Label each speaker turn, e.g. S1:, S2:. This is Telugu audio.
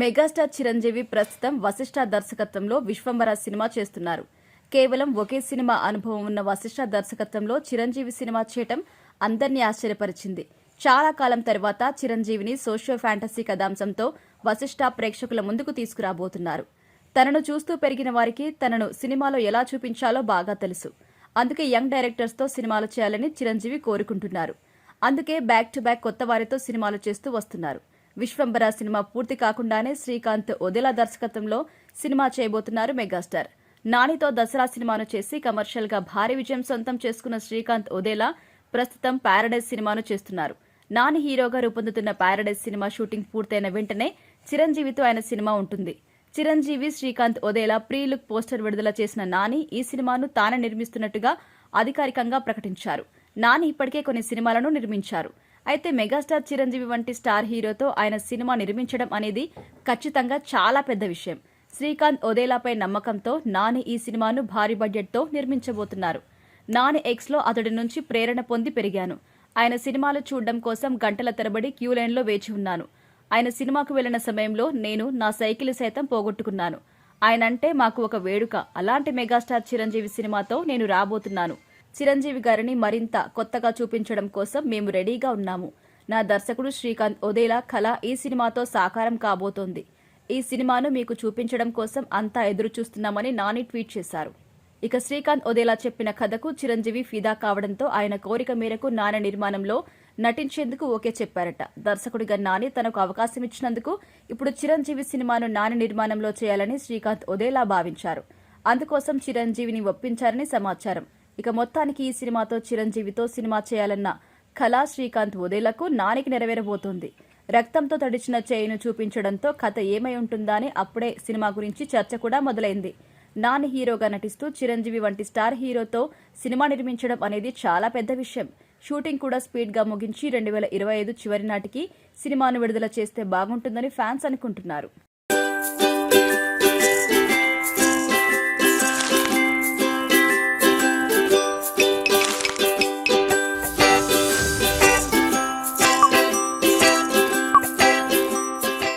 S1: మెగాస్టార్ చిరంజీవి ప్రస్తుతం వశిష్ఠ దర్శకత్వంలో విశ్వంబర సినిమా చేస్తున్నారు. కేవలం ఒకే సినిమా అనుభవం ఉన్న వశిష్ఠ దర్శకత్వంలో చిరంజీవి సినిమా చేయటం అందరినీ ఆశ్చర్యపరిచింది. చాలా కాలం తర్వాత చిరంజీవిని సోషియో ఫ్యాంటసీ కథాంశంతో వశిష్ఠ ప్రేక్షకుల ముందుకు తీసుకురాబోతున్నారు. తనను చూస్తూ పెరిగిన వారికి తనను సినిమాలో ఎలా చూపించాలో బాగా తెలుసు. అందుకే యంగ్ డైరెక్టర్స్తో సినిమాలు చేయాలని చిరంజీవి కోరుకుంటున్నారు. అందుకే బ్యాక్ టు బ్యాక్ కొత్త వారితో సినిమాలు చేస్తూ వస్తున్నారు. విశ్వంబర సినిమా పూర్తి కాకుండానే శ్రీకాంత్ ఒదిలా దర్శకత్వంలో సినిమా చేయబోతున్నారు మెగాస్టార్. నానితో దసరా సినిమాను చేసి కమర్షియల్గా భారీ విజయం సొంతం చేసుకున్న శ్రీకాంత్ ఒదేలా ప్రస్తుతం పారడైజ్ సినిమాను చేస్తున్నారు. నాని హీరోగా రూపొందుతున్న ప్యారడైజ్ సినిమా షూటింగ్ పూర్తయిన వెంటనే చిరంజీవితో ఆయన సినిమా ఉంటుంది. Chiranjeevi Srikanth Odela pre look poster విడుదల చేసిన నాని ఈ సినిమాను తానే నిర్మిస్తున్నట్టుగా అధికారికంగా ప్రకటించారు. నాని ఇప్పటికే కొన్ని సినిమాలను నిర్మించారు. అయితే మెగాస్టార్ చిరంజీవి వంటి స్టార్ హీరోతో ఆయన సినిమా నిర్మించడం అనేది ఖచ్చితంగా చాలా పెద్ద విషయం. శ్రీకాంత్ ఒదేలాపై నమ్మకంతో నాని ఈ సినిమాను భారీ బడ్జెట్తో నిర్మించబోతున్నారు. నాని ఎక్స్లో అతడి నుంచి ప్రేరణ పొంది పెరిగాను. ఆయన సినిమాలు చూడడం కోసం గంటల తరబడి క్యూ లైన్లో వేచి ఉన్నాను. ఆయన సినిమాకు వెళ్ళిన సమయంలో నేను నా సైకిల్ సైతం పోగొట్టుకున్నాను. ఆయన అంటే మాకు ఒక వేడుక. అలాంటి మెగాస్టార్ చిరంజీవి సినిమాతో నేను రాబోతున్నాను. చిరంజీవి గారిని మరింత కొత్తగా చూపించడం కోసం మేము రెడీగా ఉన్నాము. నా దర్శకుడు శ్రీకాంత్ ఒదేలా కళ ఈ సినిమాతో సాకారం కాబోతోంది. ఈ సినిమాను మీకు చూపించడం కోసం అంతా ఎదురు చూస్తున్నామని నాని ట్వీట్ చేశారు. ఇక శ్రీకాంత్ ఒదేలా చెప్పిన కథకు చిరంజీవి ఫిదా కావడంతో ఆయన కోరిక మేరకు నాని నిర్మాణంలో నటించేందుకు ఓకే చెప్పారట. దర్శకుడిగా నాని తనకు అవకాశం ఇచ్చినందుకు ఇప్పుడు చిరంజీవి సినిమాను నాని నిర్మాణంలో చేయాలని శ్రీకాంత్ ఒదేలా భావించారు. అందుకోసం చిరంజీవిని ఒప్పించారని సమాచారం. ఇక మొత్తానికి ఈ సినిమాతో చిరంజీవితో సినిమా చేయాలన్న కళా శ్రీకాంత్ ఉదయలకు నానికి నెరవేరబోతోంది. రక్తంతో తడిచిన చేయిను చూపించడంతో కథ ఏమై ఉంటుందా అని అప్పుడే సినిమా గురించి చర్చ కూడా మొదలైంది. నాని హీరోగా నటిస్తూ చిరంజీవి వంటి స్టార్ హీరోతో సినిమా నిర్మించడం అనేది చాలా పెద్ద విషయం. షూటింగ్ కూడా స్పీడ్గా ముగించి రెండు వేల ఇరవై ఐదు చివరి నాటికి సినిమాను విడుదల చేస్తే బాగుంటుందని ఫ్యాన్స్ అనుకుంటున్నారు.